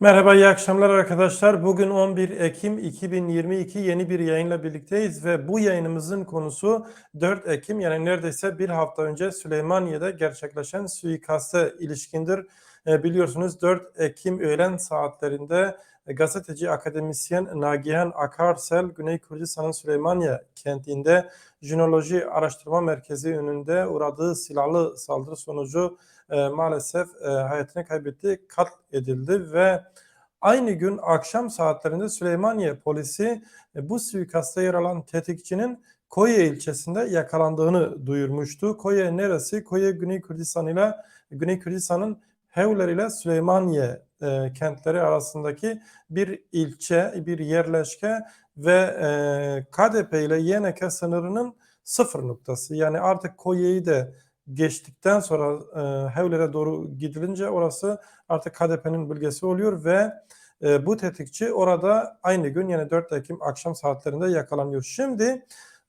Merhaba, iyi akşamlar arkadaşlar. Bugün 11 Ekim 2022 yeni bir yayınla birlikteyiz ve bu yayınımızın konusu 4 Ekim yani neredeyse bir hafta önce Süleymaniye'de gerçekleşen suikaste ilişkindir. E, biliyorsunuz 4 Ekim öğlen saatlerinde gazeteci akademisyen Nagihan Akarsel Güney Kürdistan'ın Süleymaniye kentinde Jinoloji Araştırma Merkezi önünde uğradığı silahlı saldırı sonucu e, maalesef e, hayatını kaybetti, katledildi ve aynı gün akşam saatlerinde Süleymaniye polisi e, bu suikasta yer alan tetikçinin Koye ilçesinde yakalandığını duyurmuştu. Koye neresi? Koye Güney Kürdistan ile Güney Kürdistan'ın Hevler ile Süleymaniye e, kentleri arasındaki bir ilçe, bir yerleşke ve e, KDP ile YNK sınırının sıfır noktası. Yani artık Koye'yi de geçtikten sonra e, Hevler'e doğru gidilince orası artık KDP'nin bölgesi oluyor ve e, bu tetikçi orada aynı gün yani 4 Ekim akşam saatlerinde yakalanıyor. Şimdi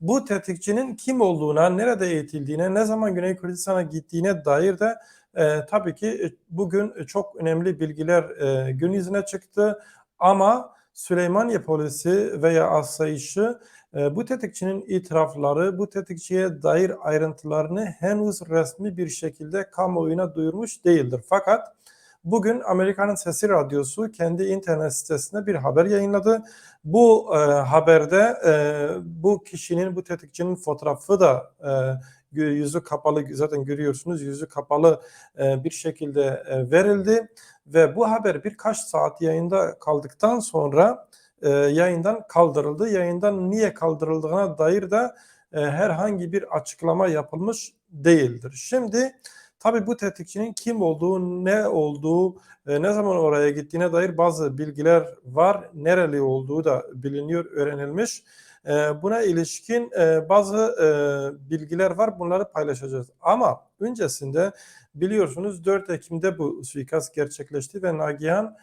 bu tetikçinin kim olduğuna, nerede eğitildiğine, ne zaman Güney Kürdistan'a gittiğine dair de e, tabii ki e, bugün çok önemli bilgiler e, gün yüzüne çıktı. Ama Süleymaniye polisi veya asayişi e, bu tetikçinin itirafları, bu tetikçiye dair ayrıntılarını henüz resmi bir şekilde kamuoyuna duyurmuş değildir. Fakat bugün Amerika'nın Sesi Radyosu kendi internet sitesinde bir haber yayınladı. Bu e, haberde e, bu kişinin, bu tetikçinin fotoğrafı da e, yüzü kapalı zaten görüyorsunuz yüzü kapalı e, bir şekilde e, verildi ve bu haber birkaç saat yayında kaldıktan sonra e, yayından kaldırıldı. Yayından niye kaldırıldığına dair de e, herhangi bir açıklama yapılmış değildir. Şimdi tabi bu tetikçinin kim olduğu, ne olduğu, e, ne zaman oraya gittiğine dair bazı bilgiler var. Nereli olduğu da biliniyor, öğrenilmiş. E, buna ilişkin e, bazı bilgiler var. Bunları paylaşacağız. Ama öncesinde biliyorsunuz 4 Ekim'de bu suikast gerçekleşti ve Nagihan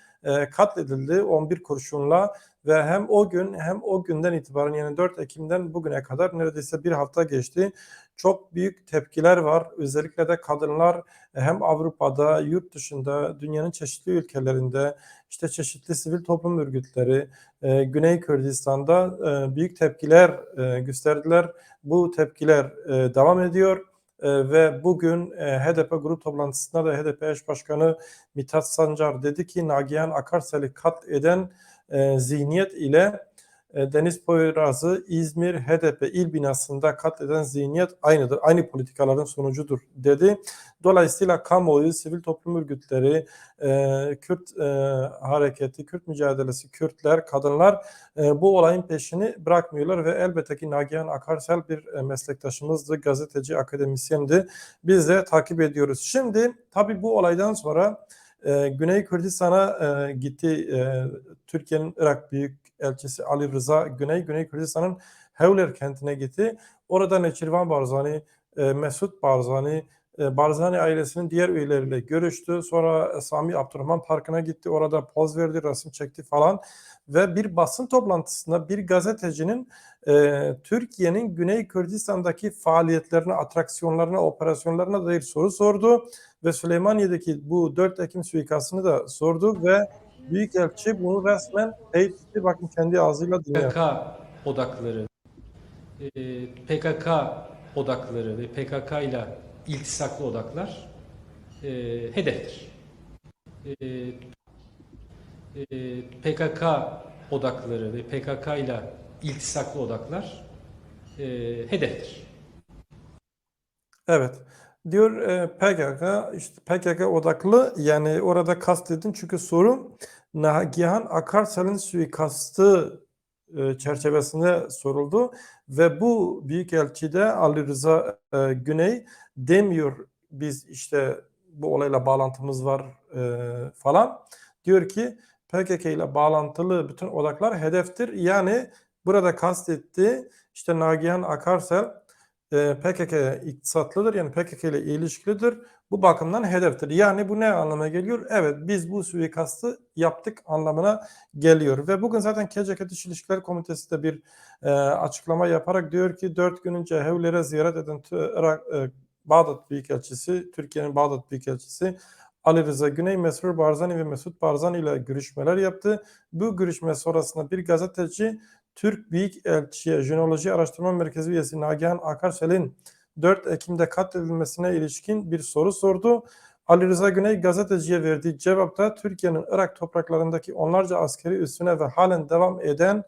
katledildi 11 kurşunla ve hem o gün hem o günden itibaren yani 4 Ekim'den bugüne kadar neredeyse bir hafta geçti. Çok büyük tepkiler var. Özellikle de kadınlar e, hem Avrupa'da, yurt dışında, dünyanın çeşitli ülkelerinde, işte çeşitli sivil toplum örgütleri, e, Güney Kürdistan'da e, büyük tepkiler gösterdiler. Bu tepkiler devam ediyor ve bugün HDP grup toplantısında da HDP eş başkanı Mithat Sancar dedi ki Nagihan Akarsel'i kat eden zihniyet ile Deniz Poyraz'ı İzmir HDP il binasında katleden zihniyet aynıdır. Aynı politikaların sonucudur dedi. Dolayısıyla kamuoyu, sivil toplum örgütleri, e, Kürt e, hareketi, Kürt mücadelesi, Kürtler, kadınlar e, bu olayın peşini bırakmıyorlar ve elbette ki Nagihan Akarsel bir e, meslektaşımızdı, gazeteci, akademisyendi. Biz de takip ediyoruz. Şimdi tabii bu olaydan sonra e, Güney Kürdistan'a e, gitti. E, Türkiye'nin Irak Büyükelçisi Ali Rıza Güney, Güney Kürdistan'ın Hevler kentine gitti. Orada Neçirvan Barzani, e, Mesut Barzani, e, Barzani ailesinin diğer üyeleriyle görüştü. Sonra Sami Abdurrahman Parkı'na gitti. Orada poz verdi, resim çekti falan. Ve bir basın toplantısında bir gazetecinin e, Türkiye'nin Güney Kürdistan'daki faaliyetlerine, atraksiyonlarına, operasyonlarına dair soru sordu. Ve Süleymaniye'deki bu 4 Ekim suikastını da sordu ve Büyükelçi bunu resmen teyit etti. Bakın kendi ağzıyla dinliyor. PKK odakları, e, PKK odakları ve PKK ile iltisaklı odaklar e, hedeftir. E, e, PKK odakları ve PKK ile iltisaklı odaklar e, hedeftir. Evet. Diyor e, PKK, işte PKK odaklı yani orada kastedin çünkü soru Nagihan Akarsel'in suikastı e, çerçevesinde soruldu ve bu Büyükelçide Ali Rıza e, Güney demiyor biz işte bu olayla bağlantımız var falan. Diyor ki PKK ile bağlantılı bütün odaklar hedeftir. Yani burada kastetti işte Nagihan Akarsel e, PKK'ya iktisatlıdır yani PKK ile ilişkilidir. Bu bakımdan hedeftir. Yani bu ne anlama geliyor? Evet biz bu suikastı yaptık anlamına geliyor. Ve bugün zaten KCK Dış İlişkiler Komitesi de bir e, açıklama yaparak diyor ki dört gün önce Hevler'e ziyaret eden Irak, e, Bağdat Büyükelçisi, Türkiye'nin Bağdat Büyükelçisi Ali Rıza Güney, Mesrur Barzani ve Mesut Barzani ile görüşmeler yaptı. Bu görüşme sonrasında bir gazeteci Türk Büyükelçi'ye Jenoloji Araştırma Merkezi üyesi Nagihan Akarsel'in 4 Ekim'de katledilmesine ilişkin bir soru sordu. Ali Rıza Güney gazeteciye verdiği cevapta Türkiye'nin Irak topraklarındaki onlarca askeri üssüne ve halen devam eden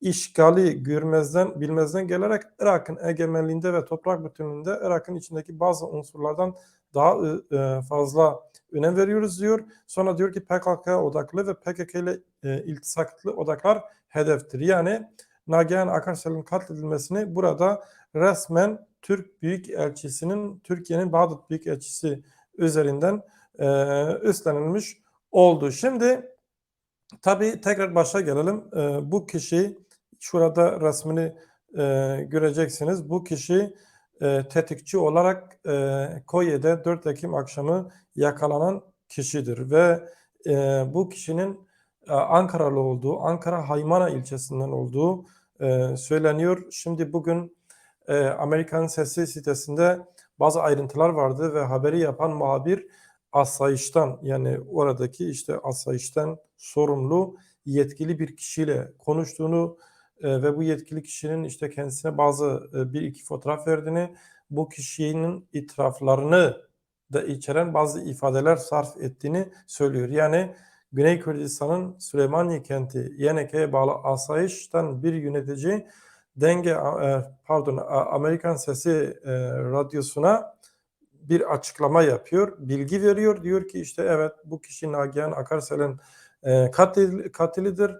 işgali görmezden bilmezden gelerek Irak'ın egemenliğinde ve toprak bütünlüğünde Irak'ın içindeki bazı unsurlardan daha e, fazla önem veriyoruz diyor. Sonra diyor ki PKK odaklı ve PKK ile e, iltisaklı odaklar hedeftir. Yani Nagihan Akarsel'in katledilmesini burada resmen Türk Büyükelçisi'nin Türkiye'nin Bağdat Büyükelçisi üzerinden e, üstlenilmiş oldu. Şimdi tabii tekrar başa gelelim. E, bu kişi şurada resmini e, göreceksiniz. Bu kişi e, tetikçi olarak e, Koye'de 4 Ekim akşamı yakalanan kişidir ve e, bu kişinin e, Ankaralı olduğu, Ankara Haymana ilçesinden olduğu e, söyleniyor. Şimdi bugün e, Amerikan Sesi sitesinde bazı ayrıntılar vardı ve haberi yapan muhabir asayişten yani oradaki işte asayişten sorumlu yetkili bir kişiyle konuştuğunu e, ve bu yetkili kişinin işte kendisine bazı e, bir iki fotoğraf verdiğini, bu kişinin itiraflarını da içeren bazı ifadeler sarf ettiğini söylüyor. Yani Güney Kürdistan'ın Süleymaniye kenti Yeneke'ye bağlı asayişten bir yönetici denge e, pardon Amerikan Sesi e, radyosuna bir açıklama yapıyor, bilgi veriyor. Diyor ki işte evet bu kişi Nagihan Akarsel'in e, katil, katilidir.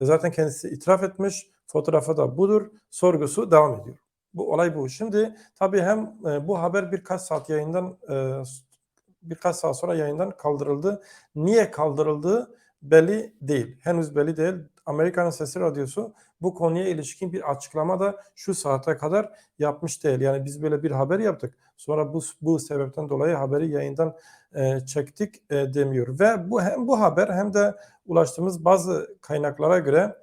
Zaten kendisi itiraf etmiş. Fotoğrafı da budur. Sorgusu devam ediyor. Bu olay bu. Şimdi tabii hem bu haber birkaç saat yayından birkaç saat sonra yayından kaldırıldı. Niye kaldırıldığı belli değil. Henüz belli değil. Amerikan Sesi Radyosu bu konuya ilişkin bir açıklama da şu saate kadar yapmış değil. Yani biz böyle bir haber yaptık. Sonra bu bu sebepten dolayı haberi yayından e, çektik e, demiyor. Ve bu hem bu haber hem de ulaştığımız bazı kaynaklara göre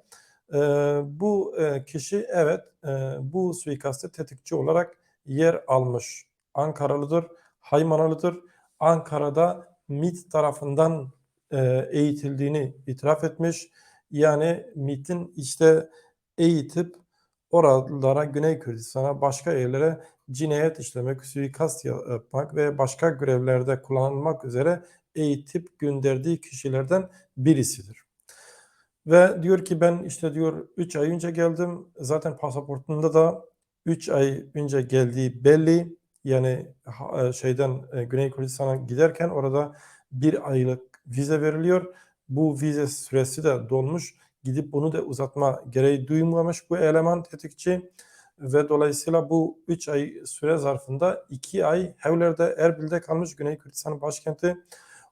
e, bu e, kişi evet e, bu suikaste tetikçi olarak yer almış. Ankaralıdır, Haymanalıdır. Ankara'da MİT tarafından e, eğitildiğini itiraf etmiş. Yani MİT'in işte eğitip oralara Güney Kürdistan'a başka yerlere cinayet işlemek, suikast yapmak ve başka görevlerde kullanılmak üzere eğitip gönderdiği kişilerden birisidir. Ve diyor ki ben işte diyor 3 ay önce geldim. Zaten pasaportunda da 3 ay önce geldiği belli. Yani şeyden Güney Kürdistan'a giderken orada bir aylık vize veriliyor. Bu vize süresi de dolmuş. Gidip bunu da uzatma gereği duymamış bu eleman tetikçi ve dolayısıyla bu 3 ay süre zarfında 2 ay Hevler'de Erbil'de kalmış Güney Kürdistan'ın başkenti.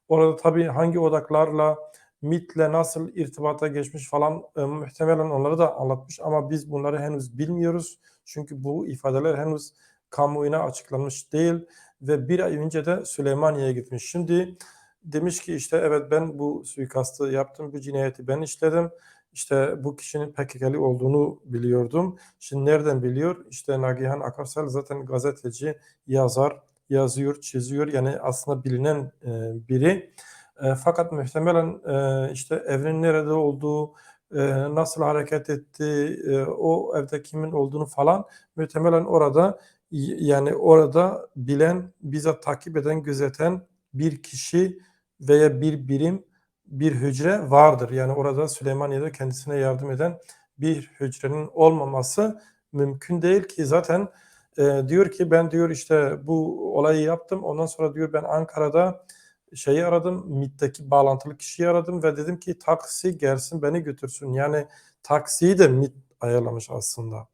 Orada tabii hangi odaklarla MIT'le nasıl irtibata geçmiş falan e, muhtemelen onları da anlatmış ama biz bunları henüz bilmiyoruz. Çünkü bu ifadeler henüz kamuoyuna açıklanmış değil ve bir ay önce de Süleymaniye'ye gitmiş. Şimdi demiş ki işte evet ben bu suikastı yaptım, bu cinayeti ben işledim. İşte bu kişinin PKK'li olduğunu biliyordum. Şimdi nereden biliyor? İşte Nagihan Akarsel zaten gazeteci, yazar, yazıyor, çiziyor. Yani aslında bilinen e, biri. E, fakat muhtemelen e, işte evrenin nerede olduğu, e, nasıl hareket etti, e, o evde kimin olduğunu falan muhtemelen orada yani orada bilen, bize takip eden, gözeten bir kişi veya bir birim bir hücre vardır. Yani orada Süleymaniye'de kendisine yardım eden bir hücrenin olmaması mümkün değil ki zaten e, diyor ki ben diyor işte bu olayı yaptım. Ondan sonra diyor ben Ankara'da şeyi aradım, MIT'teki bağlantılı kişiyi aradım ve dedim ki taksi gelsin beni götürsün. Yani taksiyi de MIT ayarlamış aslında.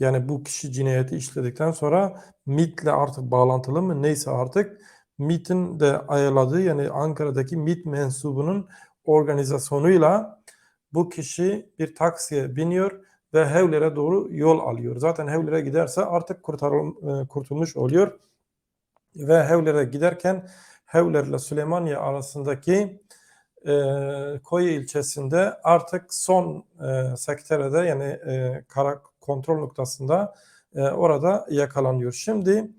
Yani bu kişi cinayeti işledikten sonra MIT'le artık bağlantılı mı neyse artık MIT'in de ayarladığı yani Ankara'daki MIT mensubunun organizasyonuyla bu kişi bir taksiye biniyor ve Hevler'e doğru yol alıyor. Zaten Hevler'e giderse artık kurtarıl, e, kurtulmuş oluyor. Ve Hevler'e giderken Hevler ile Süleymaniye arasındaki e, Koyu ilçesinde artık son e, sekterede yani e, kara kontrol noktasında e, orada yakalanıyor. Şimdi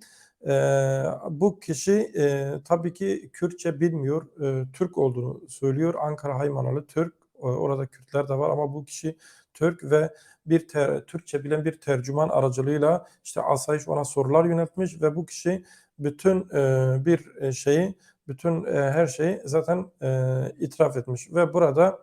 Eee, bu kişi eee, tabii ki Kürtçe bilmiyor, eee, Türk olduğunu söylüyor. Ankara Haymanalı Türk. O- Orada Kürtler de var ama bu kişi Türk ve bir te- Türkçe bilen bir tercüman aracılığıyla işte asayiş ona sorular yöneltmiş ve bu kişi bütün eee, bir e, şeyi, bütün e, her şeyi zaten eee, itiraf etmiş ve burada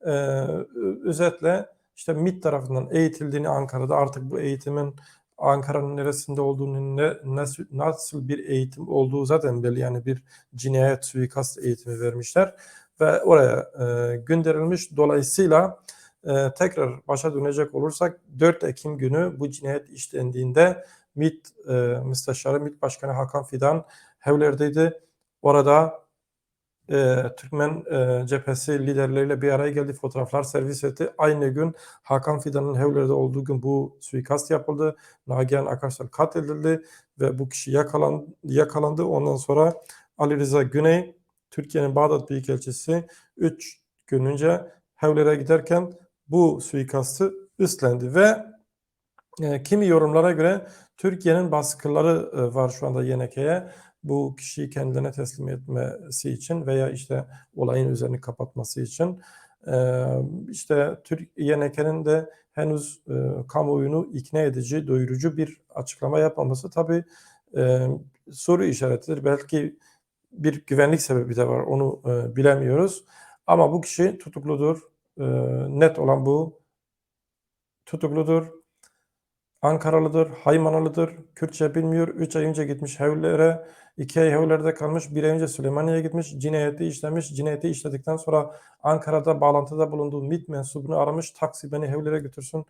ö- özetle işte MİT tarafından eğitildiğini Ankara'da artık bu eğitimin Ankara'nın neresinde olduğunu, ne, nasıl, nasıl bir eğitim olduğu zaten belli. Yani bir cinayet, suikast eğitimi vermişler ve oraya e, gönderilmiş. Dolayısıyla e, tekrar başa dönecek olursak 4 Ekim günü bu cinayet işlendiğinde MİT e, Müsteşarı, MİT Başkanı Hakan Fidan Hevler'deydi. Orada e, Türkmen e, cephesi liderleriyle bir araya geldi, fotoğraflar servis etti. Aynı gün Hakan Fidan'ın Hevler'de olduğu gün bu suikast yapıldı. Nagihan Akarsel katledildi ve bu kişi yakalandı, yakalandı. Ondan sonra Ali Rıza Güney, Türkiye'nin Bağdat Büyükelçisi 3 gün önce Hevler'e giderken bu suikastı üstlendi ve e, kimi yorumlara göre Türkiye'nin baskıları e, var şu anda YNK'ye bu kişiyi kendilerine teslim etmesi için veya işte olayın üzerini kapatması için. E, işte Türk YNK'nin de henüz e, kamuoyunu ikna edici, doyurucu bir açıklama yapmaması tabii e, soru işaretidir. Belki bir güvenlik sebebi de var, onu e, bilemiyoruz. Ama bu kişi tutukludur. E, net olan bu. Tutukludur. Ankaralıdır, Haymanalıdır, Kürtçe bilmiyor. 3 ay önce gitmiş Hevler'e, 2 ay Hevler'de kalmış, 1 ay önce Süleymaniye'ye gitmiş, cinayeti işlemiş. Cinayeti işledikten sonra Ankara'da bağlantıda bulunduğu MİT mensubunu aramış, taksi beni Hevler'e götürsün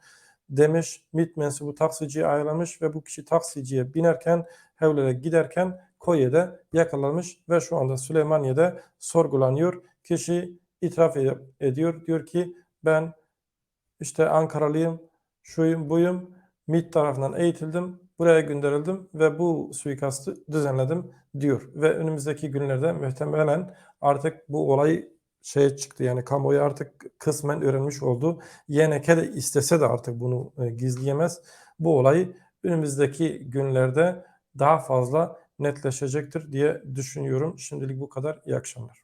demiş. MİT mensubu taksiciyi ayarlamış ve bu kişi taksiciye binerken, Hevler'e giderken Koye'de yakalanmış ve şu anda Süleymaniye'de sorgulanıyor. Kişi itiraf ed- ediyor, diyor ki ben işte Ankaralıyım, şuyum buyum, MİT tarafından eğitildim, buraya gönderildim ve bu suikastı düzenledim diyor. Ve önümüzdeki günlerde muhtemelen artık bu olay şeye çıktı yani kamuoyu artık kısmen öğrenmiş oldu. YNK de istese de artık bunu e, gizleyemez. Bu olay önümüzdeki günlerde daha fazla netleşecektir diye düşünüyorum. Şimdilik bu kadar. İyi akşamlar.